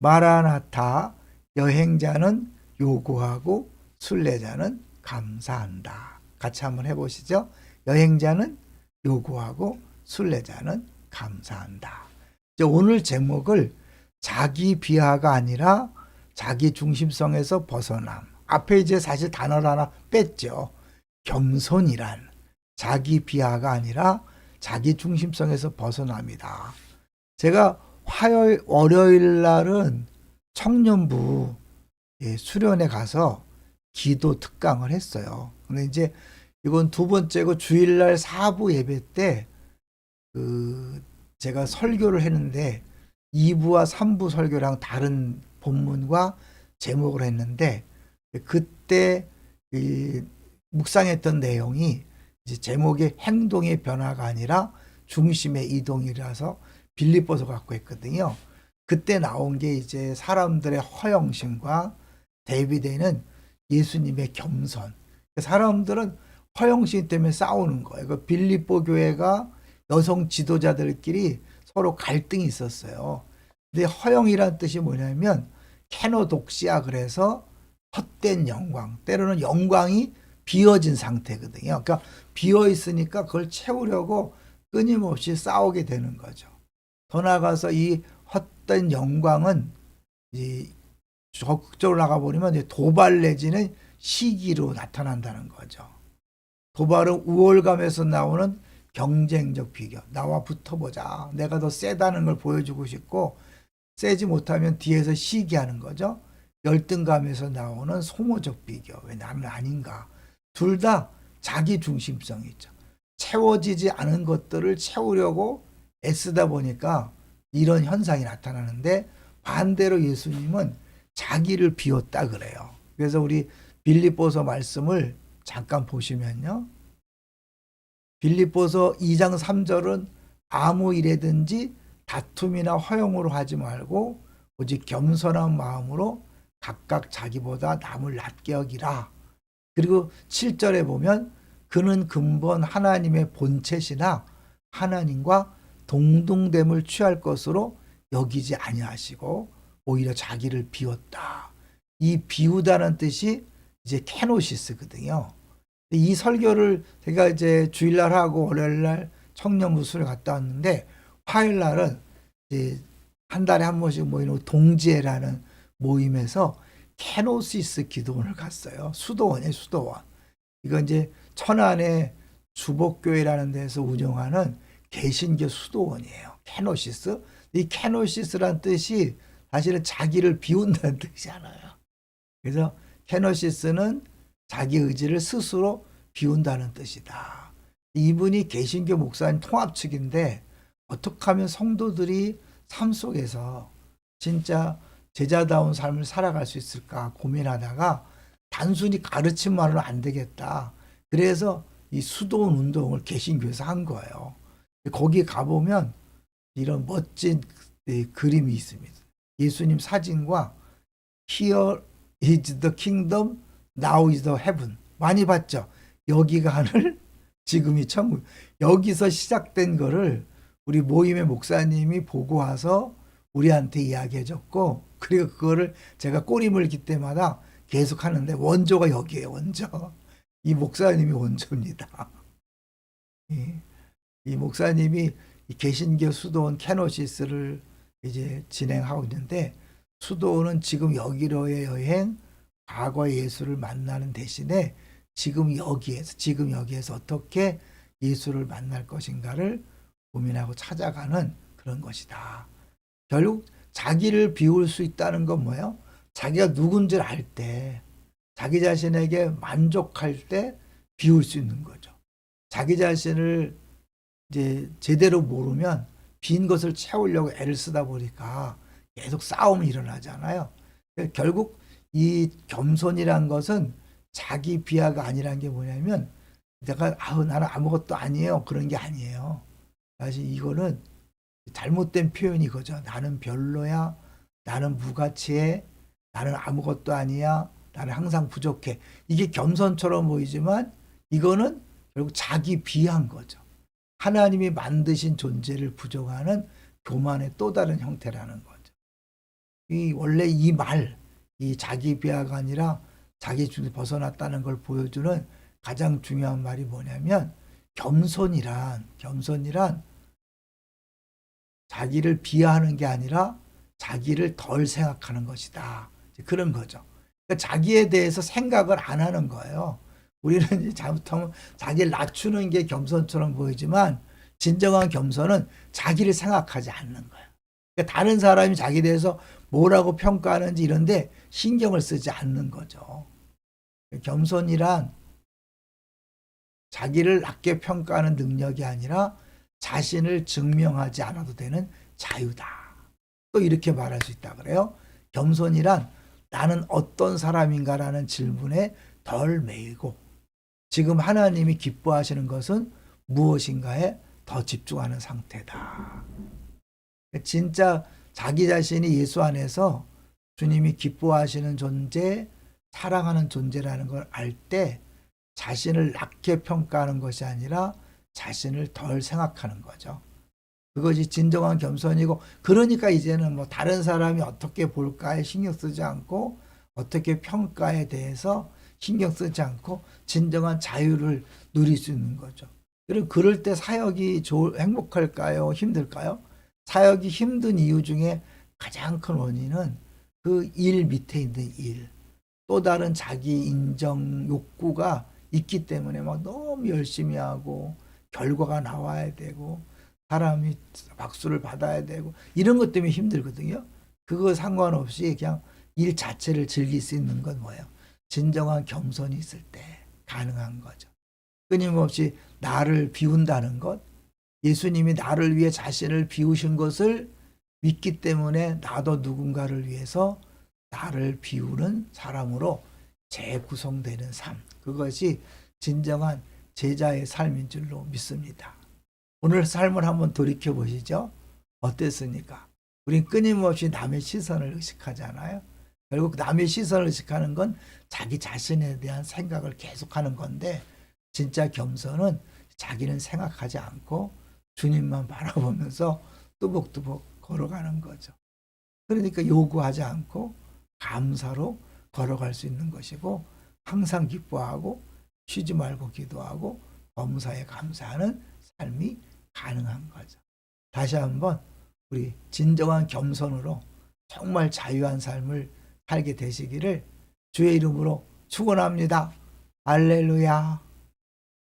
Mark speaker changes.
Speaker 1: 마라나타 여행자는 요구하고 순례자는 감사한다. 같이 한번 해보시죠. 여행자는 요구하고 순례자는 감사한다. 이제 오늘 제목을 자기 비하가 아니라 자기 중심성에서 벗어남. 앞에 이제 사실 단어를 하나 뺐죠. 겸손이란 자기 비하가 아니라 자기 중심성에서 벗어납니다. 제가 화요일, 월요일 날은 청년부 예, 수련회 가서 기도 특강을 했어요. 근데 이제 이건 두 번째고 주일날 사부 예배 때 그 제가 설교를 했는데 2부와 3부 설교랑 다른 본문과 제목을 했는데 그때 이 묵상했던 내용이 이제 제목이 행동의 변화가 아니라 중심의 이동이라서 빌립보서 갖고 했거든요. 그때 나온 게 이제 사람들의 허영심과 대비되는 예수님의 겸손. 사람들은 허영심 때문에 싸우는 거예요. 그 빌립보 교회가 여성 지도자들끼리 서로 갈등이 있었어요. 근데 허영이란 뜻이 뭐냐면 캐노독시아 그래서 헛된 영광. 때로는 영광이 비어진 상태거든요. 그러니까 비어 있으니까 그걸 채우려고 끊임없이 싸우게 되는 거죠. 더 나아가서 이 헛된 영광은 이 적극적으로 나가버리면 도발 내지는 시기로 나타난다는 거죠. 도발은 우월감에서 나오는 경쟁적 비교. 나와 붙어보자. 내가 더 세다는 걸 보여주고 싶고, 세지 못하면 뒤에서 시기하는 거죠. 열등감에서 나오는 소모적 비교. 왜 나는 아닌가. 둘 다 자기 중심성이죠. 채워지지 않은 것들을 채우려고 애쓰다 보니까 이런 현상이 나타나는데 반대로 예수님은 자기를 비웠다 그래요. 그래서 우리 빌립보서 말씀을 잠깐 보시면요. 빌립보서 2장 3절은 아무 일에든지 다툼이나 허용으로 하지 말고 오직 겸손한 마음으로 각각 자기보다 남을 낮게 여기라. 그리고 7절에 보면 그는 근본 하나님의 본체시나 하나님과 동등됨을 취할 것으로 여기지 아니하시고 오히려 자기를 비웠다. 이 비우다는 뜻이 이제 캐노시스거든요. 이 설교를 제가 이제 주일날 하고 월요일날 청년부수를 갔다 왔는데 화요일날은 이제 한 달에 한 번씩 모이는 동지회라는 모임에서 캐노시스 기도원을 갔어요. 수도원이에요, 수도원. 이건 이제 천안의 주복교회라는 데서 운영하는 개신교 수도원이에요. 캐노시스. 이 캐노시스란 뜻이 사실은 자기를 비운다는 뜻이잖아요. 그래서 캐노시스는 자기 의지를 스스로 비운다는 뜻이다. 이분이 개신교 목사님 통합 측인데 어떻게 하면 성도들이 삶 속에서 진짜 제자다운 삶을 살아갈 수 있을까 고민하다가 단순히 가르침만으로 안 되겠다. 그래서 이 수도원 운동을 개신교에서 한 거예요. 거기 가보면 이런 멋진 그림이 있습니다. 예수님 사진과 Here is the kingdom, now is the heaven. 많이 봤죠? 여기가 하늘, 지금이 천국. 여기서 시작된 거를 우리 모임의 목사님이 보고 와서 우리한테 이야기해 줬고, 그리고 그거를 제가 꼬리 물기 때마다 계속 하는데, 원조가 여기에요, 원조. 이 목사님이 원조입니다. 이, 이 목사님이 이 개신교 수도원 캐노시스를 이제 진행하고 있는데 수도원은 지금 여기로의 여행, 과거 예수를 만나는 대신에 지금 여기에서 지금 여기에서 어떻게 예수를 만날 것인가를 고민하고 찾아가는 그런 것이다. 결국 자기를 비울 수 있다는 건 뭐예요? 자기가 누군지를 알 때, 자기 자신에게 만족할 때 비울 수 있는 거죠. 자기 자신을 이제 제대로 모르면 빈 것을 채우려고 애를 쓰다 보니까 계속 싸움이 일어나잖아요. 결국 이 겸손이란 것은 자기 비하가 아니란 게 뭐냐면 내가 아우 나는 아무것도 아니에요 그런 게 아니에요. 사실 이거는 잘못된 표현이 거죠. 나는 별로야. 나는 무가치해. 나는 아무것도 아니야. 나는 항상 부족해. 이게 겸손처럼 보이지만 이거는 결국 자기 비한 거죠. 하나님이 만드신 존재를 부정하는 교만의 또 다른 형태라는 거죠. 이 원래 이 말, 이 자기 비하가 아니라 자기 중에 벗어났다는 걸 보여주는 가장 중요한 말이 뭐냐면 겸손이란 겸손이란 자기를 비하하는 게 아니라 자기를 덜 생각하는 것이다. 그런 거죠. 그러니까 자기에 대해서 생각을 안 하는 거예요. 우리는 잘못하면 자기를 낮추는 게 겸손처럼 보이지만 진정한 겸손은 자기를 생각하지 않는 거예요. 그러니까 다른 사람이 자기에 대해서 뭐라고 평가하는지 이런데 신경을 쓰지 않는 거죠. 겸손이란 자기를 낮게 평가하는 능력이 아니라 자신을 증명하지 않아도 되는 자유다. 또 이렇게 말할 수 있다 그래요. 겸손이란 나는 어떤 사람인가라는 질문에 덜 매이고 지금 하나님이 기뻐하시는 것은 무엇인가에 더 집중하는 상태다. 진짜 자기 자신이 예수 안에서 주님이 기뻐하시는 존재, 사랑하는 존재라는 걸 알 때 자신을 낮게 평가하는 것이 아니라 자신을 덜 생각하는 거죠. 그것이 진정한 겸손이고 그러니까 이제는 뭐 다른 사람이 어떻게 볼까에 신경 쓰지 않고 어떻게 평가에 대해서 신경 쓰지 않고 진정한 자유를 누릴 수 있는 거죠. 그리고 그럴 때 사역이 좋 행복할까요? 힘들까요? 사역이 힘든 이유 중에 가장 큰 원인은 그 일 밑에 있는 일. 또 다른 자기 인정 욕구가 있기 때문에 막 너무 열심히 하고 결과가 나와야 되고 사람이 박수를 받아야 되고 이런 것 때문에 힘들거든요. 그거 상관없이 그냥 일 자체를 즐길 수 있는 건 뭐예요? 진정한 겸손이 있을 때 가능한 거죠. 끊임없이 나를 비운다는 것, 예수님이 나를 위해 자신을 비우신 것을 믿기 때문에 나도 누군가를 위해서 나를 비우는 사람으로 재구성되는 삶. 그것이 진정한 제자의 삶인 줄로 믿습니다. 오늘 삶을 한번 돌이켜 보시죠. 어땠습니까? 우린 끊임없이 남의 시선을 의식하잖아요. 결국 남의 시선을 의식하는 건 자기 자신에 대한 생각을 계속하는 건데 진짜 겸손은 자기는 생각하지 않고 주님만 바라보면서 뚜벅뚜벅 걸어가는 거죠. 그러니까 요구하지 않고 감사로 걸어갈 수 있는 것이고 항상 기뻐하고 쉬지 말고 기도하고 범사에 감사하는 삶이 가능한 거죠. 다시 한번 우리 진정한 겸손으로 정말 자유한 삶을 살게 되시기를 주의 이름으로 축원합니다. 할렐루야.